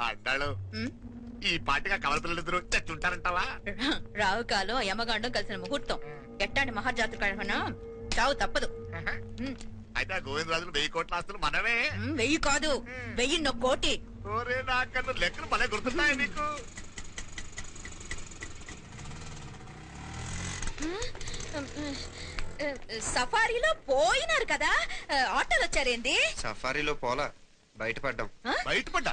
ఉమ్, ఈ పాటిగా కవల పిల్లలిద్దరు చచ్చుంటారంటావా రావు కాలం యమగాండం కలిసిన ముహూర్తం. ఎట్టాంటి మహర్జాతృ కన్నా చావు తప్పదు. అయితే ఆ గోవిందరాజులు వెయ్యి కోట్ల ఆస్తులు మనమే వెయ్యి కాదు. వెయ్యి నొ కోటి. ఓరే నాకన్నా లెక్కలు భలే గుర్తున్నాయి నీకు. సఫారీలో పోయినారు కదా? ఆటోలు వచ్చారేంది? సఫారీలో పోలా. బయటపడ్డాం. బయటపడ్డా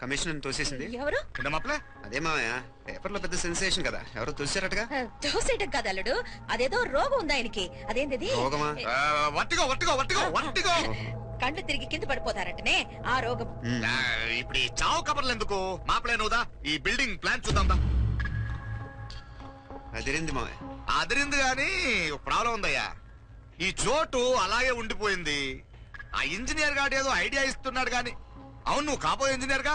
ఆ, కమిషనర్ తోసేసింది. ఎవరు? అదే మావయ్య. పేపర్లో పెద్ద సెన్సేషన్ కదా. ఎవరో తోసారటగా దోసేయటం కాదు అల్లుడు. అదేదో రోగం ఉంది ఆయనకి. అదేంటిది? రోగమా? ఏ, ఆ, వట్టిగో వట్టిగో వట్టిగో వట్టిగో కళ్ళు తిరిగి కింద పడిపోతారటనే ఆ రోగం. ఇప్పుడు ఈ చావు కబర్లు ఎందుకు మాపలే నువ్వుదా? ఈ బిల్డింగ్ ప్లాన్ చూద్దాందా అదిరింది మావయ్య. అదిరింది గాని ఒక ప్రాబ్లం ఉందయ్యా. ఈ చోటు అలాగే ఉండిపోయింది. ఆ ఇంజనీర్ గాడు ఏదో ఐడియా ఇస్తున్నాడు గాని అవును నువ్వు కాబోయే ఇంజనీర్గా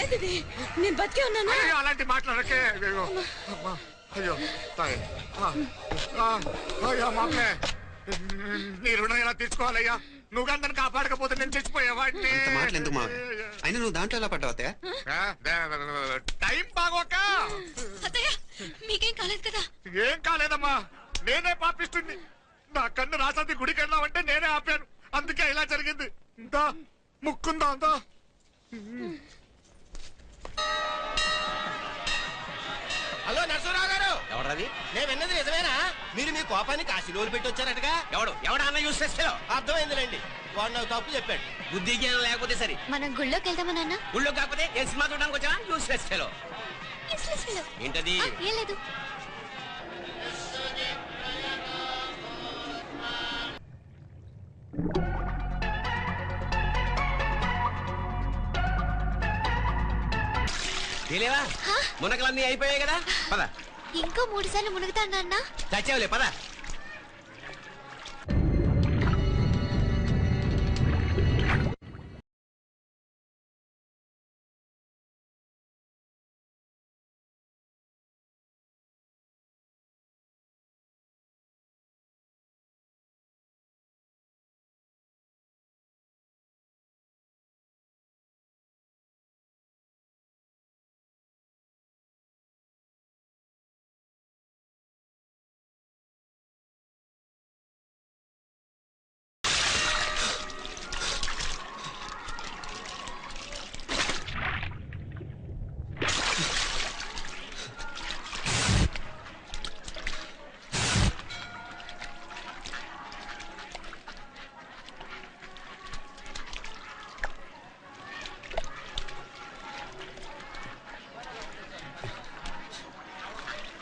ఏంటిది? నేను బతికే ఉన్నానా? అలాంటి మాట్లాడకే. అయ్యో అయ్యో తాయ్. అయ్యో మామలే నీ రుణం ఎలా తీర్చుకోవాలయ్యా? నువ్వు గంటను కాపాడకపోతే నేను చచ్చిపోయేవాడిని. మాటలు ఎందుకు మావయ్య? అయినా నువ్వు దాంట్లో ఎలా పడ్డావు అత్తయ్య? ఆ, దే- టైం బాగోక. అత్తయ్య మీకేం కాలేదు కదా? ఏం కాలేదమ్మా. నేనే పాపిస్తుంది నా కన్ను రాసాది గుడికి వెళ్ళామంటే నేనే ఆపాను. అందుకే ఇలా జరిగింది. దా ముక్కుందా అంతా మీ కోపాన్ని కాశీలోలు పెట్టి వచ్చారటగా ఎవడు? ఎవడా అన్న యూస్ చేస్తాలో అర్థమైందిలేండి. వాడు నాకు తప్పు చెప్పాడు. బుద్ధి జ్ఞానం లేకపోతే సరే. మనం గుళ్ళోకి వెళ్దామా నాన్న? ఊళ్ళో కాకపోతే ఏ సినిమా చూడడానికి వచ్చా యూస్ fellow. ఏంటది? ఆ, ఏం లేదు. తెలియవా మునకలన్నీ అయిపోయాయి కదా? పద. ఇంకో మూడు సార్లు మునుగుతాను నాన్న. చచ్చావులే పదా.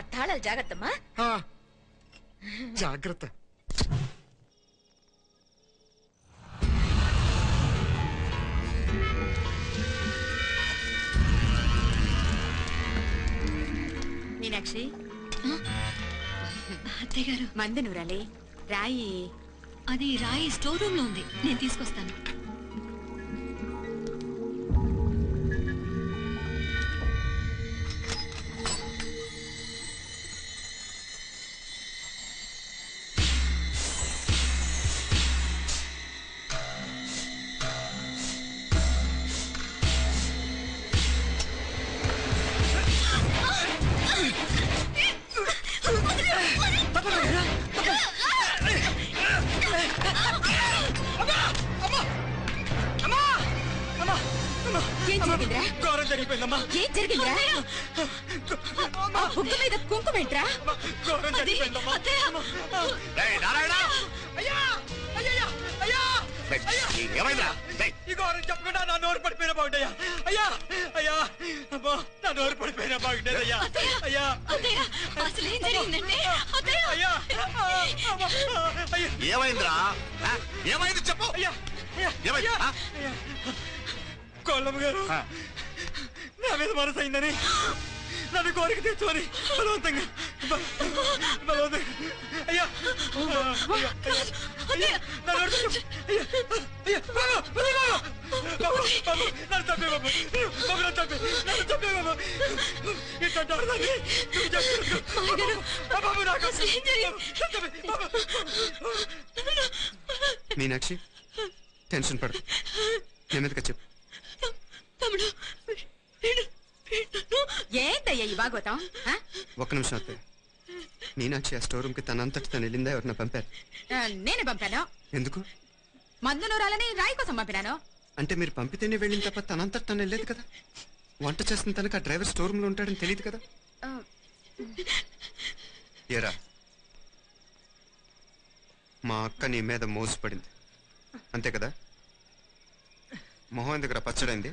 తాళాలు జాగ్రత్తమ్మా. ఆ. జాగ్రత్త. మీనాక్షి. అత్తయ్య గారు మంది నూరాలి రాయి. అది రాయి స్టోర్ రూమ్లో ఉంది. నేను తీసుకొస్తాను. ఏం జరిగిందిరా? ఘోరం జరిగిపోయిందమ్మా. ఏం జరిగిందిరా? ఆ బుగ్గ మీద కుంకుమేంట్రా ఘోరం జరిగిపోయిందమ్మా. రేయ్, నారాయణ! అయ్యా! అయ్యా! అయ్యా! ఈ ఘోరం చెప్పకుండా నా నోరు పడిపోయినా బాగుంటాయా అయ్యా! అయ్యా! అమ్మా నా నోరు పడిపోయినా బాగుండేది అయ్యా! అయ్యా అసలు ఏం అత్తయ్య! అయ్యా! ఏమైందిరా? ఏమైంది చెప్పు! అయ్యా! అయ్యా! ఏమైంది? కోళ్ళమ్మ గారు. నా మీద మనసు అయిందని నన్ను కోరిక తెచ్చుకొని బలవంతంగా బలవంతంగా. అయ్యా. మీనాక్షి టెన్షన్ పడు నెమ్మదిగా చెప్పు తమ్ముడు. ఏంటయ్యా ఈ భాగవతం? ఒక్క నిమిషం అత్తయ్య. మీనాక్షి ఆ స్టోర్ రూమ్కి తనంతటి తను వెళ్ళిందా ఎవరిన పంపారు? నేనే పంపాను. ఎందుకు? మందు నూరాలని రాయి కోసం పంపినాను. అంటే మీరు పంపితేనే వెళ్ళిన తప్ప తనంతటి తను వెళ్ళేది కదా? వంట చేస్తున్న తనకు ఆ డ్రైవర్ స్టోర్ రూమ్లో ఉంటాడని తెలియదు కదా? ఏరా? మా అక్క నీ మీద మోసపడింది. అంతే కదా? మొహం దగ్గర పచ్చడైంది?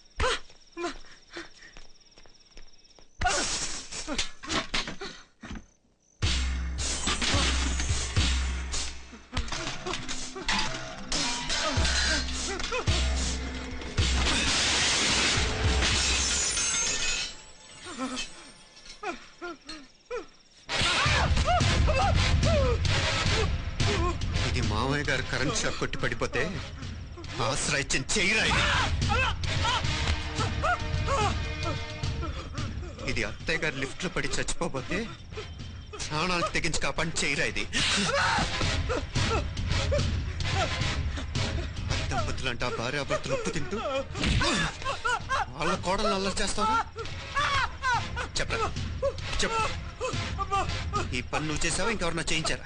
ఇది మామయ్య గారు కరెంట్ షాక్ కొట్టి పడిపోతే ఆశ్రయించిన చెయ్యరా ఇది. అత్తయ్య గారు లిఫ్ట్లో పడి చచ్చిపోతే ప్రాణాలు తెగించి కాపాడి చెయ్యరా ఇది. దంపతులంట భార్యాభర్తలు ఉప్పు తింటూ వాళ్ళ కోడలు అల్లరి చేస్తారా చెప్పరా చెప్పు. ఈ పని నువ్వు చేసావా? ఇంకెవరన్నా చేయించారా?